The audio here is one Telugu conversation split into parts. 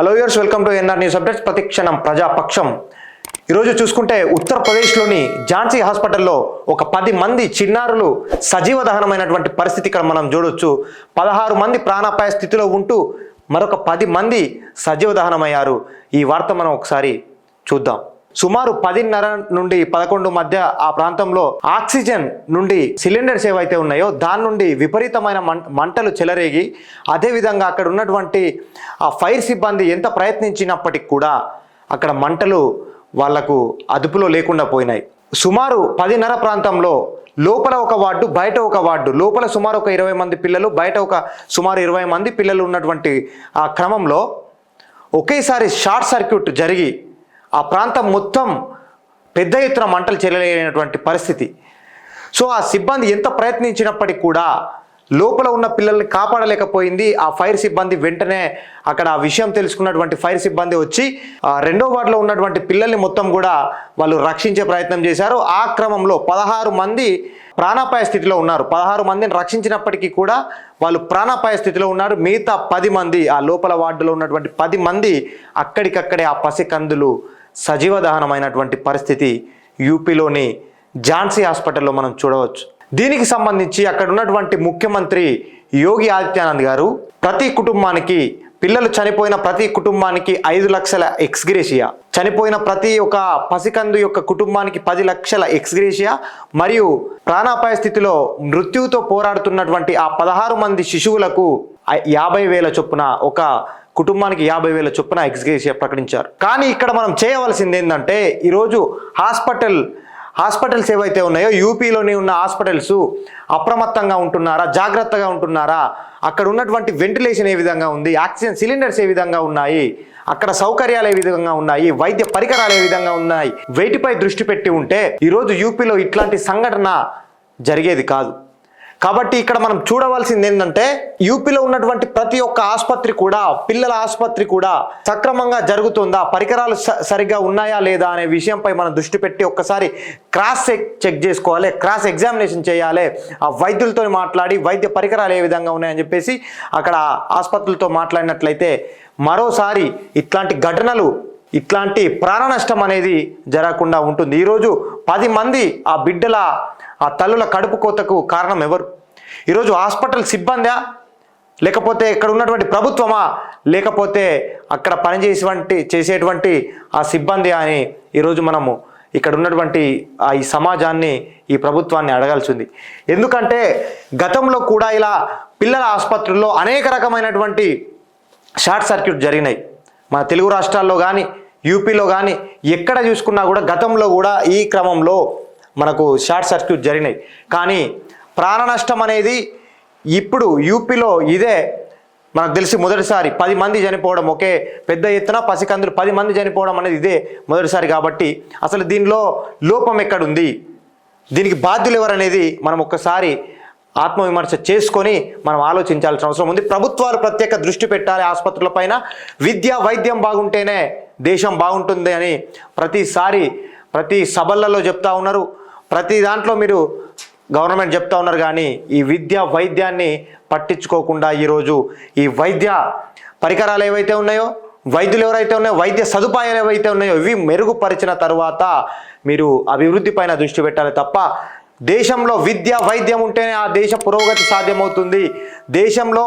Hello viewers welcome to NR news updates ప్రతిక్షణం ప్రజాపక్షం. ఈరోజు చూసుకుంటే ఉత్తరప్రదేశ్లోని ఝాన్సీ హాస్పిటల్లో ఒక పది మంది చిన్నారులు సజీవ దహనమైనటువంటి పరిస్థితి ఇక్కడ మనం చూడొచ్చు. పదహారు మంది ప్రాణాపాయ స్థితిలో ఉంటూ మరొక పది మంది సజీవ దహనమయ్యారు. ఈ వార్త మనం ఒకసారి చూద్దాం. సుమారు పదిన్నర నుండి పదకొండు మధ్య ఆ ప్రాంతంలో ఆక్సిజన్ నుండి సిలిండర్స్ ఏవైతే ఉన్నాయో దాని నుండి విపరీతమైన మంటలు చెలరేగి అదేవిధంగా అక్కడ ఉన్నటువంటి ఆ ఫైర్ సిబ్బంది ఎంత ప్రయత్నించినప్పటికి కూడా అక్కడ మంటలు వాళ్ళకు అదుపులో లేకుండా పోయినాయి. సుమారు పదిన్నర ప్రాంతంలో లోపల ఒక వార్డు బయట ఒక వార్డు లోపల సుమారు ఒక ఇరవై మంది పిల్లలు బయట ఒక సుమారు ఇరవై మంది పిల్లలు ఉన్నటువంటి ఆ క్రమంలో ఒకేసారి షార్ట్ సర్క్యూట్ జరిగి ఆ ప్రాంతం మొత్తం పెద్ద ఎత్తున మంటలు చెల్లలేనటువంటి పరిస్థితి. సో ఆ సిబ్బంది ఎంత ప్రయత్నించినప్పటికీ కూడా లోపల ఉన్న పిల్లల్ని కాపాడలేకపోయింది. ఆ ఫైర్ సిబ్బంది వెంటనే అక్కడ ఆ విషయం తెలుసుకున్నటువంటి ఫైర్ సిబ్బంది వచ్చి ఆ రెండో వార్డులో ఉన్నటువంటి పిల్లల్ని మొత్తం కూడా వాళ్ళు రక్షించే ప్రయత్నం చేశారు. ఆ క్రమంలో పదహారు మంది ప్రాణాపాయ స్థితిలో ఉన్నారు. పదహారు మందిని రక్షించినప్పటికీ కూడా వాళ్ళు ప్రాణాపాయ స్థితిలో ఉన్నారు. మిగతా పది మంది ఆ లోపల వార్డులో ఉన్నటువంటి పది మంది అక్కడికక్కడే ఆ పసికందులు సజీవ దహనమైనటువంటి పరిస్థితి యూపీలోని ఝాన్సీ హాస్పిటల్లో మనం చూడవచ్చు. దీనికి సంబంధించి అక్కడ ఉన్నటువంటి ముఖ్యమంత్రి యోగి ఆదిత్యానంద్ గారు ప్రతి కుటుంబానికి పిల్లలు చనిపోయిన ప్రతి కుటుంబానికి ఐదు లక్షల ఎక్స్గ్రేషియా చనిపోయిన ప్రతి ఒక్క పసికందు యొక్క కుటుంబానికి పది లక్షల ఎక్స్గ్రేషియా మరియు ప్రాణాపాయ స్థితిలో మృత్యువుతో పోరాడుతున్నటువంటి ఆ పదహారు మంది శిశువులకు యాభై వేల చొప్పున ఒక కుటుంబానికి యాభై వేల చొప్పున ఎక్స్గ్రేషియా ప్రకటించారు. కానీ ఇక్కడ మనం చేయవలసింది ఏంటంటే ఈరోజు హాస్పిటల్ హాస్పిటల్స్ ఏవైతే ఉన్నాయో యూపీలోని ఉన్న హాస్పిటల్స్ అప్రమత్తంగా ఉంటున్నారా జాగ్రత్తగా ఉంటున్నారా అక్కడ ఉన్నటువంటి వెంటిలేషన్ ఏ విధంగా ఉంది ఆక్సిజన్ సిలిండర్స్ ఏ విధంగా ఉన్నాయి అక్కడ సౌకర్యాలు ఏ విధంగా ఉన్నాయి వైద్య పరికరాలు ఏ విధంగా ఉన్నాయి వేటిపై దృష్టి పెట్టి ఉంటే ఈరోజు యూపీలో ఇట్లాంటి సంఘటన జరిగేది కాదు. కాబట్టి ఇక్కడ మనం చూడవలసింది ఏంటంటే యూపీలో ఉన్నటువంటి ప్రతి ఒక్క ఆసుపత్రి కూడా పిల్లల ఆసుపత్రి కూడా సక్రమంగా జరుగుతుందా? పరికరాలు స- సరిగ్గా ఉన్నాయా లేదా అనే విషయంపై మనం దృష్టి పెట్టి ఒక్కసారి క్రాస్ చెక్ చెక్ చేసుకోవాలి క్రాస్ ఎగ్జామినేషన్ చేయాలి. ఆ వైద్యులతో మాట్లాడి వైద్య పరికరాలు ఏ విధంగా ఉన్నాయని చెప్పేసి అక్కడ ఆసుపత్రులతో మాట్లాడినట్లయితే మరోసారి ఇట్లాంటి ఘటనలు ఇట్లాంటి ప్రాణ నష్టం అనేది జరగకుండా ఉంటుంది. ఈరోజు పది మంది ఆ బిడ్డల ఆ తల్లుల కడుపు కోతకు కారణం ఎవరు? ఈరోజు హాస్పిటల్ సిబ్బందా? లేకపోతే ఇక్కడ ఉన్నటువంటి ప్రభుత్వమా? లేకపోతే అక్కడ పనిచేసేటువంటి చేసేటువంటి ఆ సిబ్బంది అని ఈరోజు మనము ఇక్కడ ఉన్నటువంటి ఆ ఈ సమాజాన్ని ఈ ప్రభుత్వాన్ని అడగాల్సింది. ఎందుకంటే గతంలో కూడా ఇలా పిల్లల ఆసుపత్రుల్లో అనేక రకమైనటువంటి షార్ట్ సర్క్యూట్ జరిగినాయి. మన తెలుగు రాష్ట్రాల్లో కానీ యూపీలో కానీ ఎక్కడ చూసుకున్నా కూడా గతంలో కూడా ఈ క్రమంలో మనకు షార్ట్ సర్క్యూట్ జరిగినాయి. కానీ ప్రాణ నష్టం అనేది ఇప్పుడు యూపీలో ఇదే మనకు తెలిసి మొదటిసారి పది మంది చనిపోవడం ఒకే పెద్ద ఎత్తున పసికందులు పది మంది చనిపోవడం అనేది ఇదే మొదటిసారి కాబట్టి అసలు దీనిలో లోపం ఎక్కడుంది? దీనికి బాధ్యులు ఎవరనేది మనం ఒక్కసారి ఆత్మవిమర్శ చేసుకొని మనం ఆలోచించాల్సిన అవసరం ఉంది. ప్రభుత్వాలు ప్రత్యేక దృష్టి పెట్టాలి ఆసుపత్రులపైన విద్య వైద్యం బాగుంటేనే దేశం బాగుంటుంది అని ప్రతిసారి ప్రతి సభలలో చెప్తా ఉన్నారు. ప్రతి దాంట్లో మీరు గవర్నమెంట్ చెప్తా ఉన్నారు కానీ ఈ విద్య వైద్యాన్ని పట్టించుకోకుండా ఈరోజు ఈ వైద్య పరికరాలు ఏవైతే ఉన్నాయో వైద్యులు ఎవరైతే ఉన్నాయో వైద్య సదుపాయాలు ఏవైతే ఉన్నాయో ఇవి మెరుగుపరిచిన తర్వాత మీరు అభివృద్ధి పైన దృష్టి పెట్టాలి తప్ప దేశంలో విద్య వైద్యం ఉంటేనే ఆ దేశ పురోగతి సాధ్యమవుతుంది. దేశంలో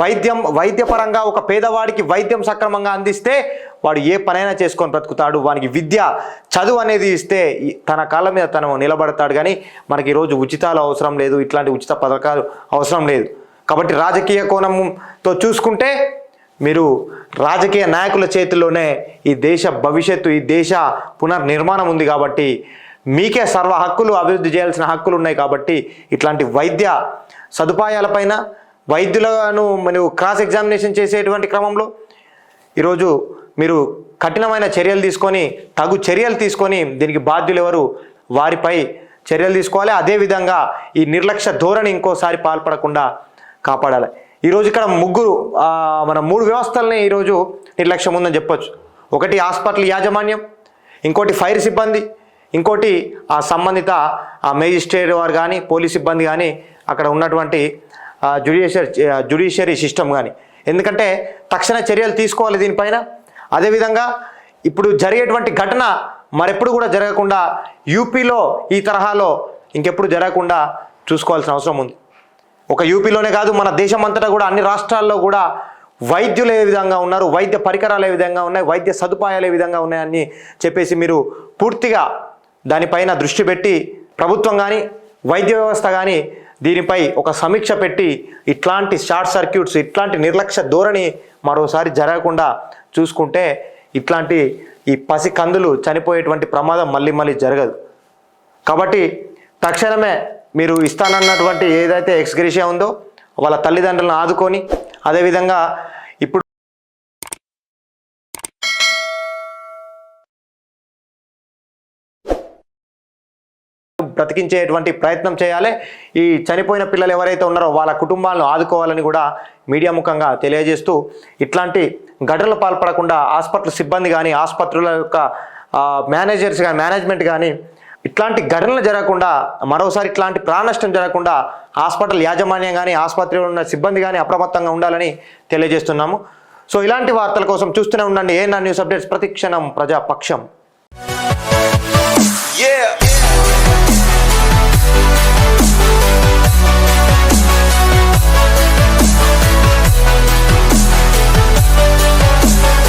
వైద్యం వైద్యపరంగా ఒక పేదవాడికి వైద్యం సక్రమంగా అందిస్తే వాడు ఏ పనైనా చేసుకొని బ్రతుకుతాడు. వానికి విద్య చదువు అనేది ఇస్తే తన కాళ్ళ మీద తను నిలబడతాడు. కానీ మనకి ఈరోజు ఉచితాలు అవసరం లేదు. ఇట్లాంటి ఉచిత పథకాలు అవసరం లేదు. కాబట్టి రాజకీయ కోణంతో చూసుకుంటే మీరు రాజకీయ నాయకుల చేతిలోనే ఈ దేశ భవిష్యత్తు ఈ దేశ పునర్నిర్మాణం ఉంది కాబట్టి మీకే సర్వ హక్కులు అభివృద్ధి చేయాల్సిన హక్కులు ఉన్నాయి కాబట్టి ఇట్లాంటి వైద్య సదుపాయాలపైన వైద్యులను మరియు క్రాస్ ఎగ్జామినేషన్ చేసేటువంటి క్రమంలో ఈరోజు మీరు కఠినమైన చర్యలు తీసుకొని తగు చర్యలు తీసుకొని దీనికి బాధ్యులు ఎవరు వారిపై చర్యలు తీసుకోవాలి. అదేవిధంగా ఈ నిర్లక్ష్య ధోరణి ఇంకోసారి పాల్పడకుండా కాపాడాలి. ఈరోజు ఇక్కడ ముగ్గురు మన మూడు వ్యవస్థలని ఈరోజు నిర్లక్ష్యం ఉందని చెప్పొచ్చు. ఒకటి హాస్పిటల్ యాజమాన్యం ఇంకోటి ఫైర్ సిబ్బంది. ఇంకోటి ఆ సంబంధిత ఆ మేజిస్ట్రేట్ వారు కానీ పోలీస్ సిబ్బంది కానీ అక్కడ ఉన్నటువంటి జ్యుడిషియర్ జ్యుడిషియరీ సిస్టమ్ కానీ ఎందుకంటే తక్షణ చర్యలు తీసుకోవాలి దీనిపైన. అదేవిధంగా ఇప్పుడు జరిగేటువంటి ఘటన మరెప్పుడు కూడా జరగకుండా యూపీలో ఈ తరహాలో ఇంకెప్పుడు జరగకుండా చూసుకోవాల్సిన అవసరం ఉంది. ఒక యూపీలోనే కాదు మన దేశం అంతటా కూడా అన్ని రాష్ట్రాల్లో కూడా వైద్యులు ఏ విధంగా ఉన్నారు వైద్య పరికరాలు ఏ విధంగా ఉన్నాయి వైద్య సదుపాయాలు ఏ విధంగా ఉన్నాయని చెప్పేసి మీరు పూర్తిగా దానిపైన దృష్టి పెట్టి ప్రభుత్వం కానీ వైద్య వ్యవస్థ కానీ దీనిపై ఒక సమీక్ష పెట్టి ఇట్లాంటి షార్ట్ సర్క్యూట్స్ ఇట్లాంటి నిర్లక్ష్య ధోరణి మరోసారి జరగకుండా చూసుకుంటే ఇట్లాంటి ఈ పసి కందులు చనిపోయేటువంటి ప్రమాదం మళ్ళీ మళ్ళీ జరగదు. కాబట్టి తక్షణమే మీరు ఇస్తానన్నటువంటి ఏదైతే ఎక్స్గ్రేషియా ఉందో వాళ్ళ తల్లిదండ్రులను ఆదుకొని అదేవిధంగా ఇప్పుడు బ్రతికించేటువంటి ప్రయత్నం చేయాలి. ఈ చనిపోయిన పిల్లలు ఎవరైతే ఉన్నారో వాళ్ళ కుటుంబాలను ఆదుకోవాలని కూడా మీడియా ముఖంగా తెలియజేస్తూ ఇట్లాంటి ఘటనలు పాల్పడకుండా హాస్పిటల్ సిబ్బంది కానీ ఆసుపత్రుల యొక్క మేనేజర్స్ కానీ మేనేజ్మెంట్ కానీ ఇట్లాంటి ఘటనలు జరగకుండా మరోసారి ఇట్లాంటి ప్రాణనష్టం జరగకుండా హాస్పిటల్ యాజమాన్యం కానీ ఆసుపత్రిలో ఉన్న సిబ్బంది కానీ అప్రమత్తంగా ఉండాలని తెలియజేస్తున్నాము. సో ఇలాంటి వార్తల కోసం చూస్తూనే ఉండండి. ఏ న్యూస్ అప్డేట్స్ ప్రతి క్షణం ప్రజాపక్షం. Yeah.